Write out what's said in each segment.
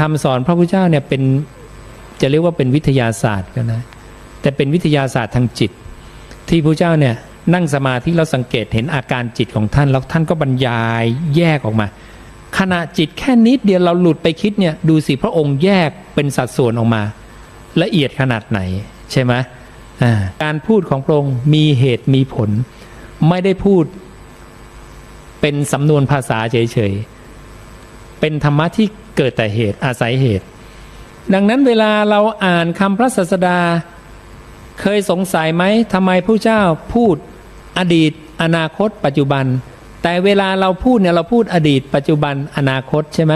คำสอนพระพุทธเจ้าเนี่ยเป็นจะเรียกว่าเป็นวิทยาศาสตร์ก็นะแต่เป็นวิทยาศาสตร์ทางจิต ที่พระเจ้าเนี่ยนั่งสมาธิเราสังเกตเห็นอาการจิตของท่านแล้วท่านก็บรรยายแยกออกมา ขณะจิตแค่นิดเดียวเราหลุดไปคิดเนี่ยดูสิพระองค์แยกเป็นสัดส่วนออกมา ละเอียดขนาดไหนใช่ไหมการพูดของพระองค์มีเหตุมีผล ไม่ได้พูดเป็นสำนวนภาษาเฉยๆ เป็นธรรมะที่เกิดแต่เหตุอาศัยเหตุ ดังนั้นเวลาเราอ่านคำพระศาสดา เคยสงสัยไหมทำไมผู้เจ้าพูดอดีต อนาคต ปัจจุบัน แต่เวลาเราพูดเนี่ยเราพูดอดีต ปัจจุบันอนาคตใช่ไหม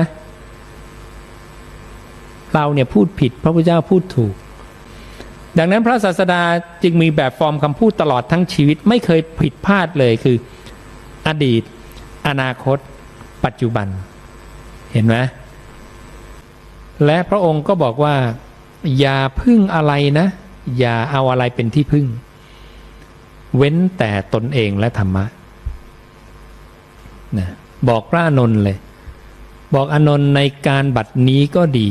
เราเนี่ยพูดผิดพระพุทธเจ้าพูดถูก ดังนั้นพระศาสดาจึงมีแบบฟอร์มคำพูดตลอดทั้งชีวิตไม่เคยผิดพลาดเลยคือ อดีต อนาคต ปัจจุบัน เห็นไหมและพระองค์ก็บอกว่า อย่าพึ่งอะไรนะ อย่าเอาอะไรเป็นที่พึ่ง เว้นแต่ตนเองและธรรมะนะบอกพระอานนท์เลย บอกอานนท์ในการบัดนี้ก็ดี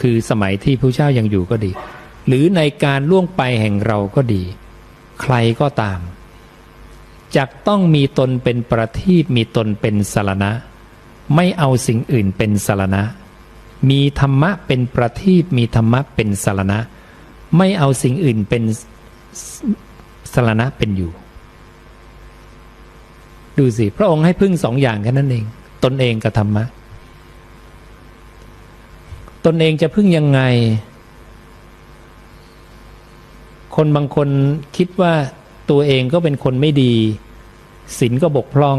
คือสมัยที่พระเจ้ายังอยู่ก็ดี หรือในการล่วงไปแห่งเราก็ดี ใครก็ตามจักต้องมีตนเป็นประทีปมีตนเป็นสารณะ ไม่เอาสิ่งอื่นเป็นสารณะ มีธรรมะเป็นประทีปมีธรรมะเป็นสารณะ ไม่เอาสิ่งอื่นเป็นสารณะเป็นอยู่ ดูสิ พระองค์ให้พึ่งสองอย่างแค่นั้นเอง ตนเองกับธรรมะ ตนเองจะพึ่งยังไง คนบางคนคิดว่าตัวเองก็เป็นคนไม่ดีศีลก็บกพร่อง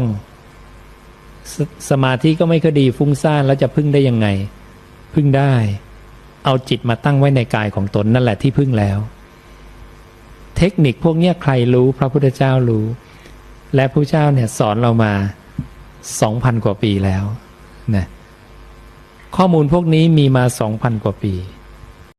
สมาธิก็ไม่ค่อยดีฟุ้งซ่านแล้วจะพึ่งได้ยังไง พึ่งได้ เอาจิตมาตั้งไว้ในกายของตนนั่นแหละที่พึ่งแล้ว เทคนิคพวกนี้ใครรู้พระพุทธเจ้ารู้ และพระเจ้าเนี่ยสอนเรามาสองพันกว่าปีแล้วนะข้อมูลพวกนี้มีมาสองพันกว่าปี